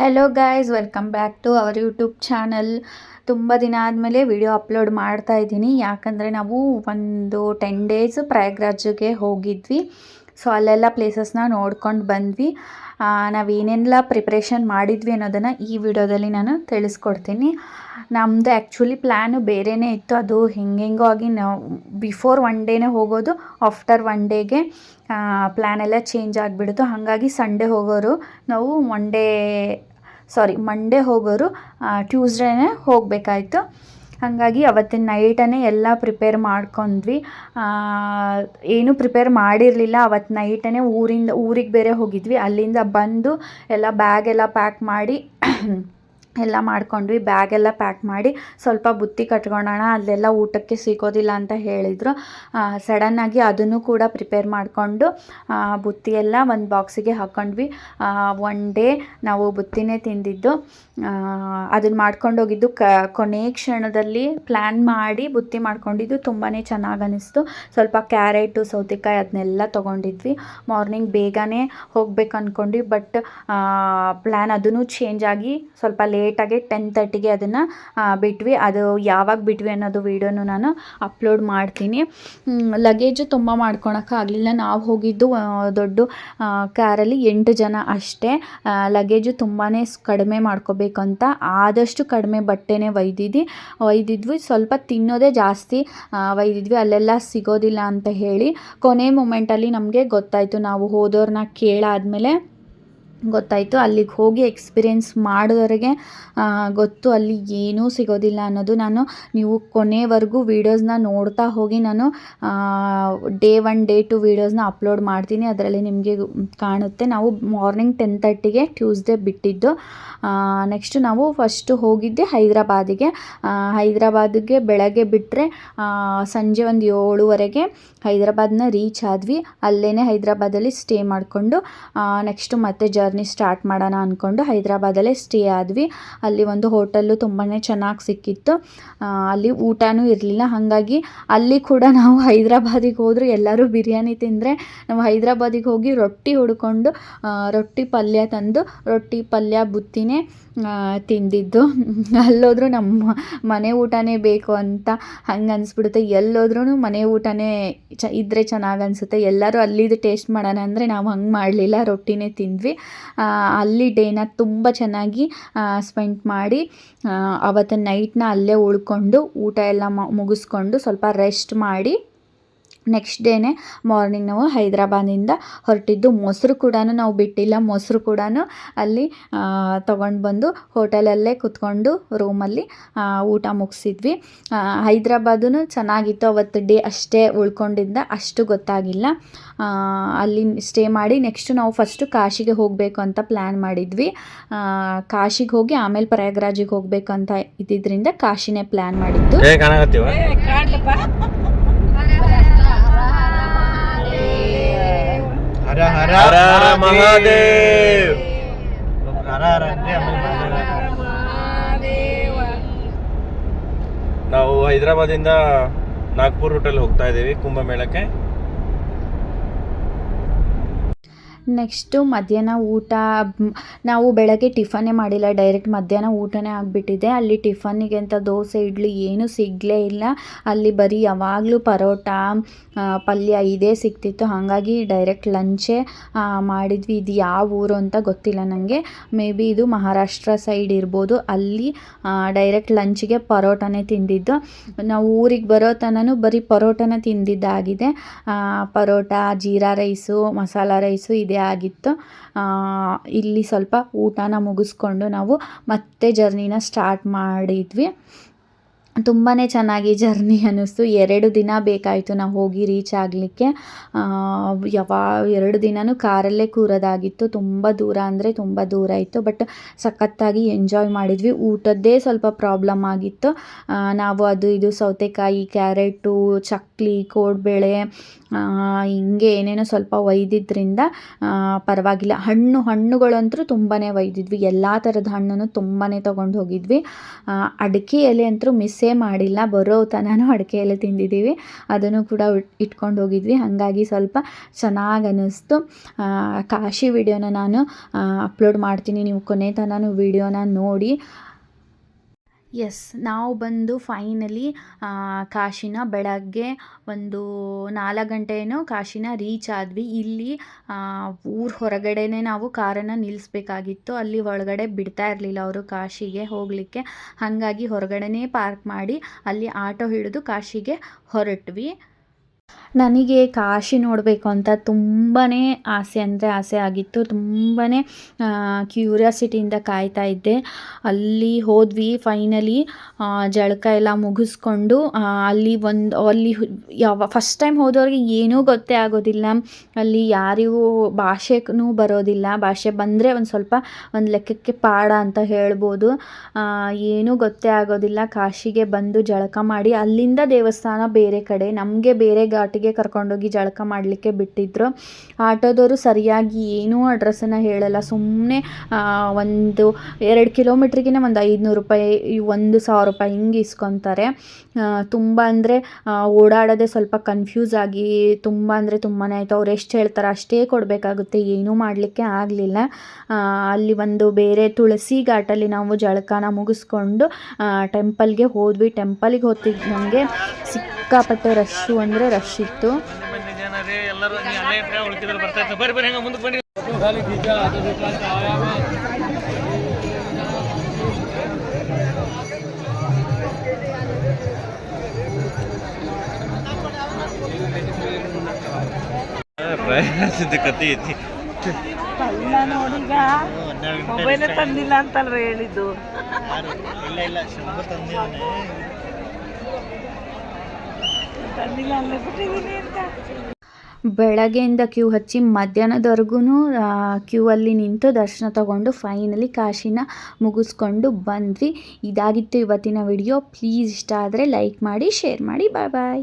Hello guys welcome back to our YouTube channel ತುಂಬ ದಿನ ಆದಮೇಲೆ ವಿಡಿಯೋ ಅಪ್ಲೋಡ್ ಮಾಡ್ತಾ ಇದ್ದೀನಿ. ಯಾಕಂದರೆ ನಾವು ಒಂದು ಟೆನ್ ಡೇಸ್ ಪ್ರಯಾಗ್ರಾಜ್ಗೆ ಹೋಗಿದ್ವಿ. ಸೊ ಅಲ್ಲೆಲ್ಲ ಪ್ಲೇಸಸ್ನ ನೋಡ್ಕೊಂಡು ಬಂದ್ವಿ. ನಾವು ಏನೆಲ್ಲ ಪ್ರಿಪ್ರೇಷನ್ ಮಾಡಿದ್ವಿ ಅನ್ನೋದನ್ನು ಈ ವಿಡಿಯೋದಲ್ಲಿ ನಾನು ತಿಳಿಸ್ಕೊಡ್ತೀನಿ. ನಮ್ಮದು ಆ್ಯಕ್ಚುಲಿ ಪ್ಲ್ಯಾನು ಬೇರೆಯೇ ಇತ್ತು. ಅದು ಹೆಂಗೆಂಗೋ ಆಗಿ ನಾವು ಬಿಫೋರ್ ಒನ್ ಡೇನೇ ಹೋಗೋದು ಆಫ್ಟರ್ ಒನ್ ಡೇಗೆ ಪ್ಲ್ಯಾನ್ ಎಲ್ಲ ಚೇಂಜ್ ಆಗಿಬಿಡ್ತು. ಹಾಗಾಗಿ ಸಂಡೇ ಹೋಗೋರು, ನಾವು ಒನ್ ಡೇ ಸಾರಿ ಮಂಡೇ ಹೋಗೋರು ಟ್ಯೂಸ್ಡೇನೇ ಹೋಗಬೇಕಾಯ್ತು. ಹಾಗಾಗಿ ಅವತ್ತಿನ ನೈಟನ್ನೇ ಎಲ್ಲ ಪ್ರಿಪೇರ್ ಮಾಡ್ಕೊಂಡ್ವಿ. ಏನು ಪ್ರಿಪೇರ್ ಮಾಡಿರಲಿಲ್ಲ. ಅವತ್ತು ನೈಟನ್ನೇ ಊರಿಂದ, ಊರಿಗೆ ಬೇರೆ ಹೋಗಿದ್ವಿ. ಅಲ್ಲಿಂದ ಬಂದು ಎಲ್ಲ ಬ್ಯಾಗೆಲ್ಲ ಪ್ಯಾಕ್ ಮಾಡಿ ಎಲ್ಲ ಮಾಡ್ಕೊಂಡ್ವಿ ಬ್ಯಾಗೆಲ್ಲ ಪ್ಯಾಕ್ ಮಾಡಿ ಸ್ವಲ್ಪ ಬುತ್ತಿ ಕಟ್ಕೊಳ್ಳೋಣ ಅಲ್ಲೆಲ್ಲ ಊಟಕ್ಕೆ ಸಿಗೋದಿಲ್ಲ ಅಂತ ಹೇಳಿದರು. ಸಡನ್ನಾಗಿ ಅದನ್ನು ಕೂಡ ಪ್ರಿಪೇರ್ ಮಾಡಿಕೊಂಡು ಬುತ್ತಿಯೆಲ್ಲ ಒಂದು ಬಾಕ್ಸಿಗೆ ಹಾಕ್ಕೊಂಡ್ವಿ ಒನ್ ಡೇ ನಾವು ಬುತ್ತಿನೇ ತಿಂದಿದ್ದು. ಅದನ್ನು ಮಾಡ್ಕೊಂಡು ಹೋಗಿದ್ದು ಕ, ಕೊನೆ ಕ್ಷಣದಲ್ಲಿ ಪ್ಲ್ಯಾನ್ ಮಾಡಿ ಬುತ್ತಿ ಮಾಡ್ಕೊಂಡಿದ್ದು ತುಂಬಾ ಚೆನ್ನಾಗಿ ಅನ್ನಿಸ್ತು ಸ್ವಲ್ಪ ಕ್ಯಾರೆಟು, ಸೌತೆಕಾಯಿ ಅದನ್ನೆಲ್ಲ ತೊಗೊಂಡಿದ್ವಿ. ಮಾರ್ನಿಂಗ್ ಬೇಗನೆ ಹೋಗ್ಬೇಕು ಅಂದ್ಕೊಂಡ್ವಿ ಬಟ್ ಪ್ಲ್ಯಾನ್ ಅದನ್ನು ಚೇಂಜ್ ಆಗಿ ಸ್ವಲ್ಪ ಲೇಟಾಗಿ ಟೆನ್ ತರ್ಟಿಗೆ ಅದನ್ನು ಬಿಟ್ವಿ. ಅದು ಯಾವಾಗ ಬಿಟ್ವಿ ಅನ್ನೋದು ವೀಡಿಯೋನು ನಾನು ಅಪ್ಲೋಡ್ ಮಾಡ್ತೀನಿ. ಲಗೇಜು ತುಂಬ ಮಾಡ್ಕೊಳಕ್ಕಾಗಲಿಲ್ಲ ನಾವು ಹೋಗಿದ್ದು ದೊಡ್ಡ ಕಾರಲ್ಲಿ ಎಂಟು ಜನ ಅಷ್ಟೇ. ಲಗೇಜು ತುಂಬಾ ಕಡಿಮೆ ಮಾಡ್ಕೋಬೇಕು ಅಂತ ಆದಷ್ಟು ಕಡಿಮೆ ಬಟ್ಟೆನೇ ಒಯ್ದಿದ್ವಿ ಒಯ್ದಿದ್ವಿ. ಸ್ವಲ್ಪ ತಿನ್ನೋದೇ ಜಾಸ್ತಿ ಒಯ್ದಿದ್ವಿ. ಅಲ್ಲೆಲ್ಲ ಸಿಗೋದಿಲ್ಲ ಅಂತ ಹೇಳಿ. ಕೊನೆ ಮೂಮೆಂಟಲ್ಲಿ ನಮಗೆ ಗೊತ್ತಾಯಿತು. ನಾವು ಹೋದೋರನ್ನ ಕೇಳಾದಮೇಲೆ ಗೊತ್ತಾಯಿತು. ಅಲ್ಲಿಗೆ ಹೋಗಿ ಎಕ್ಸ್ಪೀರಿಯೆನ್ಸ್ ಮಾಡಿದವರಿಗೆ ಗೊತ್ತು ಅಲ್ಲಿ ಏನೂ ಸಿಗೋದಿಲ್ಲ ಅನ್ನೋದು ನಾನು ನೀವು ಕೊನೆವರೆಗೂ ವೀಡಿಯೋಸ್ನ ನೋಡ್ತಾ ಹೋಗಿ ನಾನು ಡೇ ಒನ್ ಡೇ ಟು ವೀಡಿಯೋಸ್ನ ಅಪ್ಲೋಡ್ ಮಾಡ್ತೀನಿ. ಅದರಲ್ಲಿ ನಿಮಗೆ ಕಾಣುತ್ತೆ. ನಾವು ಮಾರ್ನಿಂಗ್ ಟೆನ್ ತರ್ಟಿಗೆ ಟ್ಯೂಸ್ಡೇ ಬಿಟ್ಟಿದ್ದು. ನೆಕ್ಸ್ಟು ನಾವು ಫಸ್ಟು ಹೋಗಿದ್ದೆ ಹೈದ್ರಾಬಾದಿಗೆ. ಹೈದರಾಬಾದಿಗೆ ಬೆಳಗ್ಗೆ ಬಿಟ್ಟರೆ ಸಂಜೆ ಒಂದು ಏಳುವರೆಗೆ ಹೈದ್ರಾಬಾದ್ನ ರೀಚ್ ಆದ್ವಿ. ಅಲ್ಲೇ ಹೈದ್ರಾಬಾದಲ್ಲಿ ಸ್ಟೇ ಮಾಡಿಕೊಂಡು ನೆಕ್ಸ್ಟು ಮತ್ತೆ ಜರ್ನಿ ಸ್ಟಾರ್ಟ್ ಮಾಡೋಣ ಅಂದ್ಕೊಂಡು ಹೈದರಾಬಾದಲ್ಲೇ ಸ್ಟೇ ಆದ್ವಿ. ಅಲ್ಲಿ ಒಂದು ಹೋಟೆಲ್ಲು ತುಂಬಾ ಚೆನ್ನಾಗಿ ಸಿಕ್ಕಿತ್ತು. ಅಲ್ಲಿ ಊಟನೂ ಇರಲಿಲ್ಲ. ಹಾಗಾಗಿ ಅಲ್ಲಿ ಕೂಡ ನಾವು ಹೈದ್ರಾಬಾದಿಗೆ ಹೋದರೂ ಎಲ್ಲರೂ ಬಿರಿಯಾನಿ ತಿಂದರೆ ನಾವು ಹೈದ್ರಾಬಾದಿಗೆ ಹೋಗಿ ರೊಟ್ಟಿ ಹುಡ್ಕೊಂಡು ರೊಟ್ಟಿ ಪಲ್ಯ ತಂದು, ರೊಟ್ಟಿ ಪಲ್ಯ ಬುತ್ತಿನೇ ತಿಂದಿದ್ದು. ಅಲ್ಲೋದ್ರೂ ನಮ್ಮ ಮನೆ ಊಟನೇ ಬೇಕು ಅಂತ ಹಂಗೆ ಅನಿಸ್ಬಿಡುತ್ತೆ. ಎಲ್ಲೋದ್ರೂ ಮನೆ ಊಟನೇ ಚ ಇದ್ದರೆ ಚೆನ್ನಾಗಿ ಅನಿಸುತ್ತೆ. ಎಲ್ಲರೂ ಅಲ್ಲಿದು ಟೇಸ್ಟ್ ಮಾಡೋಣ ಅಂದರೆ ನಾವು ಹಂಗೆ ಮಾಡಲಿಲ್ಲ. ರೊಟ್ಟಿನೇ ತಿಂದ್ವಿ. ಅಲ್ಲಿ ಡೇನ ತುಂಬ ಚೆನ್ನಾಗಿ ಸ್ಪೆಂಡ್ ಮಾಡಿ ಅವತ್ತು ನೈಟ್ನ ಅಲ್ಲೇ ಉಳ್ಕೊಂಡು ಊಟ ಎಲ್ಲ ಮುಗಿಸ್ಕೊಂಡು ಸ್ವಲ್ಪ ರೆಸ್ಟ್ ಮಾಡಿ ನೆಕ್ಸ್ಟ್ ಡೇನೇ ಮಾರ್ನಿಂಗ್ ನಾವು ಹೈದ್ರಾಬಾದಿಂದ ಹೊರಟಿದ್ದು ಮೊಸರು ಕೂಡ ನಾವು ಬಿಟ್ಟಿಲ್ಲ. ಮೊಸರು ಕೂಡ ಅಲ್ಲಿ ತೊಗೊಂಡು ಬಂದು ಹೋಟೆಲಲ್ಲೇ ಕುತ್ಕೊಂಡು ರೂಮಲ್ಲಿ ಊಟ ಮುಗಿಸಿದ್ವಿ. ಹೈದ್ರಾಬಾದೂ ಚೆನ್ನಾಗಿತ್ತು ಅವತ್ತು ಡೇ ಅಷ್ಟೇ ಉಳ್ಕೊಂಡಿದ್ದ. ಅಷ್ಟು ಗೊತ್ತಾಗಿಲ್ಲ. ಅಲ್ಲಿ ಸ್ಟೇ ಮಾಡಿ ನೆಕ್ಸ್ಟು ನಾವು ಫಸ್ಟು ಕಾಶಿಗೆ ಹೋಗಬೇಕು ಅಂತ ಪ್ಲ್ಯಾನ್ ಮಾಡಿದ್ವಿ. ಕಾಶಿಗೆ ಹೋಗಿ ಆಮೇಲೆ ಪ್ರಯಾಗ್ರಾಜಿಗೆ ಹೋಗಬೇಕು ಅಂತ ಇದ್ದಿದ್ದರಿಂದ ಕಾಶಿನೇ ಪ್ಲ್ಯಾನ್ ಮಾಡಿದ್ದು. ಹರ ಹರ ಹರ ಮಹಾದೇವ್. ಹರ ಹರ ಅಂದ್ರೆ. ನಾವು ಹೈದರಾಬಾದಿಂದ ನಾಗ್ಪುರ್ ರೂಟಲ್ಲಿ ಹೋಗ್ತಾ ಇದ್ದೀವಿ ಕುಂಭಮೇಳಕ್ಕೆ. ನೆಕ್ಸ್ಟು ಮಧ್ಯಾಹ್ನ ಊಟ ನಾವು ಬೆಳಗ್ಗೆ ಟಿಫನ್ನೇ ಮಾಡಿಲ್ಲ, ಡೈರೆಕ್ಟ್ ಮಧ್ಯಾಹ್ನ ಊಟನೇ ಆಗಿಬಿಟ್ಟಿದೆ. ಅಲ್ಲಿ ಟಿಫನ್ನಿಗೆ ಅಂತ ದೋಸೆ, ಇಡ್ಲಿ ಏನೂ ಸಿಗಲೇ ಇಲ್ಲ. ಅಲ್ಲಿ ಬರೀ ಯಾವಾಗಲೂ ಪರೋಟ ಪಲ್ಯ ಇದೇ ಸಿಗ್ತಿತ್ತು. ಹಾಗಾಗಿ ಡೈರೆಕ್ಟ್ ಲಂಚೇ ಮಾಡಿದ್ವಿ. ಇದು ಯಾವ ಊರು ಅಂತ ಗೊತ್ತಿಲ್ಲ ನನಗೆ ಮೇ ಬಿ ಇದು ಮಹಾರಾಷ್ಟ್ರ ಸೈಡ್ ಇರ್ಬೋದು. ಅಲ್ಲಿ ಡೈರೆಕ್ಟ್ ಲಂಚ್ಗೆ ಪರೋಟನೇ ತಿಂದಿದ್ದು. ನಾವು ಊರಿಗೆ ಬರೋ ತನೂ ಬರೀ ಪರೋಟನ ತಿಂದಿದ್ದಾಗಿದೆ. ಪರೋಟ, ಜೀರಾ ರೈಸು, ಮಸಾಲ ರೈಸು ಇದೇ. ಆಗಿತ್ತು. ಇಲ್ಲಿ ಸ್ವಲ್ಪ ಊಟನ ಮುಗಿಸ್ಕೊಂಡು ನಾವು ಮತ್ತೆ ಜರ್ನಿನ ಸ್ಟಾರ್ಟ್ ಮಾಡಿದ್ವಿ. ತುಂಬಾ ಚೆನ್ನಾಗಿ ಜರ್ನಿ ಅನ್ನಿಸ್ತು. ಎರಡು ದಿನ ಬೇಕಾಯಿತು ನಾವು ಹೋಗಿ ರೀಚ್ ಆಗಲಿಕ್ಕೆ. ಯಾವ, ಎರಡು ದಿನವೂ ಕಾರಲ್ಲೇ ಕೂರೋದಾಗಿತ್ತು. ತುಂಬ ದೂರ ಅಂದರೆ ತುಂಬ ದೂರ ಇತ್ತು. ಬಟ್ ಸಖತ್ತಾಗಿ ಎಂಜಾಯ್ ಮಾಡಿದ್ವಿ. ಊಟದ್ದೇ ಸ್ವಲ್ಪ ಪ್ರಾಬ್ಲಮ್ ಆಗಿತ್ತು. ನಾವು ಅದು ಇದು ಸೌತೆಕಾಯಿ, ಕ್ಯಾರೆಟು, ಚಕ್ಲಿ, ಕೋಡ್ಬೇಳೆ ಹಿಂಗೆ ಏನೇನೋ ಸ್ವಲ್ಪ ಒಯ್ದಿದ್ದರಿಂದ ಪರವಾಗಿಲ್ಲ. ಹಣ್ಣು ಹಣ್ಣುಗಳಂತೂ ತುಂಬಾ ಒಯ್ದಿದ್ವಿ. ಎಲ್ಲ ಥರದ ಹಣ್ಣನ್ನು ತುಂಬಾ ತೊಗೊಂಡು ಹೋಗಿದ್ವಿ. ಅಡಿಕೆ ಎಲೆ ಅಂತೂ ಮಿಸ್ ಮಿಸ್ಸೇ ಮಾಡಿಲ್ಲ, ಬರೋ ತನೂ ಅಡಿಕೆಯಲ್ಲೇ ತಿಂದಿದ್ದೀವಿ. ಅದನ್ನು ಕೂಡ ಇಟ್ಕೊಂಡು ಹೋಗಿದ್ವಿ. ಹಾಗಾಗಿ ಸ್ವಲ್ಪ ಚೆನ್ನಾಗಿ ಅನ್ನಿಸ್ತು ಕಾಶಿ ವಿಡಿಯೋನ ನಾನು ಅಪ್ಲೋಡ್ ಮಾಡ್ತೀನಿ. ನೀವು ಕೊನೆ ತನೂ ವಿಡಿಯೋನ ನೋಡಿ. ಎಸ್ ನಾವು ಬಂದು ಫೈನಲಿ ಕಾಶಿನ ಬೆಳಗ್ಗೆ ಒಂದು ನಾಲ್ಕು ಗಂಟೆಯೂ ಕಾಶಿನ ರೀಚ್ ಆದ್ವಿ. ಇಲ್ಲಿ ಊರ ಹೊರಗಡೆನೇ ನಾವು ಕಾರನ್ನು ನಿಲ್ಲಿಸ್ಬೇಕಾಗಿತ್ತು ಅಲ್ಲಿ ಒಳಗಡೆ ಬಿಡ್ತಾ ಇರಲಿಲ್ಲ ಅವರು ಕಾಶಿಗೆ ಹೋಗಲಿಕ್ಕೆ. ಹಾಗಾಗಿ ಹೊರಗಡೆನೇ ಪಾರ್ಕ್ ಮಾಡಿ ಅಲ್ಲಿ ಆಟೋ ಹಿಡಿದು ಕಾಶಿಗೆ ಹೊರಟ್ವಿ. ನನಗೆ ಕಾಶಿ ನೋಡಬೇಕು ಅಂತ ತುಂಬಾ ಆಸೆ ಅಂದರೆ ಆಸೆ ಆಗಿತ್ತು. ತುಂಬಾ ಕ್ಯೂರಿಯಾಸಿಟಿಯಿಂದ ಕಾಯ್ತಾ ಇದ್ದೆ. ಅಲ್ಲಿ ಹೋದ್ವಿ ಫೈನಲಿ ಜಳಕ ಎಲ್ಲ ಮುಗಿಸ್ಕೊಂಡು ಅಲ್ಲಿ ಒಂದು, ಅಲ್ಲಿ ಯಾವ ಫಸ್ಟ್ ಟೈಮ್ ಹೋದವ್ರಿಗೆ ಏನೂ ಗೊತ್ತೇ ಆಗೋದಿಲ್ಲ. ಅಲ್ಲಿ ಯಾರಿಗೂ ಭಾಷೆಗೂ ಬರೋದಿಲ್ಲ. ಭಾಷೆ ಬಂದರೆ ಒಂದು ಸ್ವಲ್ಪ ಒಂದು ಲೆಕ್ಕಕ್ಕೆ ಪಾಡ ಅಂತ ಹೇಳ್ಬೋದು. ಏನೂ ಗೊತ್ತೇ ಆಗೋದಿಲ್ಲ. ಕಾಶಿಗೆ ಬಂದು ಜಳಕ ಮಾಡಿ, ಅಲ್ಲಿಂದ ದೇವಸ್ಥಾನ ಬೇರೆ ಕಡೆ. ನಮಗೆ ಬೇರೆ ಘಾಟಿಗೆ ಕರ್ಕೊಂಡೋಗಿ ಜಳಕ ಮಾಡಲಿಕ್ಕೆ ಬಿಟ್ಟಿದ್ರು. ಆಟೋದವರು ಸರಿಯಾಗಿ ಏನೂ ಅಡ್ರೆಸ್ಸನ್ನು ಹೇಳಲ್ಲ. ಸುಮ್ಮನೆ ಒಂದು ಎರಡು ಕಿಲೋಮೀಟ್ರಿಗಿನ ಒಂದು ಐದುನೂರು ರೂಪಾಯಿ ಒಂದು ಸಾವಿರ ರೂಪಾಯಿ ಹಿಂಗೆ ಇಸ್ಕೊತಾರೆ. ತುಂಬ ಅಂದರೆ ಓಡಾಡೋದೇ ಸ್ವಲ್ಪ ಕನ್ಫ್ಯೂಸ್ ಆಗಿ ತುಂಬ ಅಂದರೆ ತುಂಬಾ ಆಯಿತು. ಅವ್ರು ಎಷ್ಟು ಹೇಳ್ತಾರೆ ಅಷ್ಟೇ ಕೊಡಬೇಕಾಗುತ್ತೆ. ಏನೂ ಮಾಡಲಿಕ್ಕೆ ಆಗಲಿಲ್ಲ. ಅಲ್ಲಿ ಒಂದು ಬೇರೆ ತುಳಸಿ ಘಾಟಲ್ಲಿ ನಾವು ಜಳಕಾನ ಮುಗಿಸ್ಕೊಂಡು ಟೆಂಪಲ್ಗೆ ಹೋದ್ವಿ. ಟೆಂಪಲ್ಗೆ ಹೋಗ್ತಿದ್ದಂಗೆ ಸಿಕ್ಕಾಪಟ್ಟೆ ರಶ್ಶು ಅಂದರೆ ರಶ್ ಇತ್ತು. ಕತೆ ಐತಿ. ಅಲ್ಲ ನೋಡೀಗ ಮೊಬೈಲ್ ತಂದಿಲ್ಲ ಅಂತಲ್ರಿ ಹೇಳಿದ್ದು. ಇಲ್ಲ ಇಲ್ಲ ಶುಭ ತಂದಿದ್ದಾನೆ. ಬೆಳಗ್ಗೆಯಿಂದ ಕ್ಯೂ ಹಚ್ಚಿ ಮಧ್ಯಾಹ್ನದವರೆಗೂ ಕ್ಯೂ ಅಲ್ಲಿ ನಿಂತು ದರ್ಶನ ತಗೊಂಡು ಫೈನಲಿ ಕಾಶಿನ ಮುಗಿಸ್ಕೊಂಡು ಬಂದ್ವಿ. ಇದಾಗಿತ್ತು ಇವತ್ತಿನ ವಿಡಿಯೋ ಪ್ಲೀಸ್ ಇಷ್ಟ ಆದರೆ ಲೈಕ್ ಮಾಡಿ ಶೇರ್ ಮಾಡಿ. ಬಾಯ್ ಬಾಯ್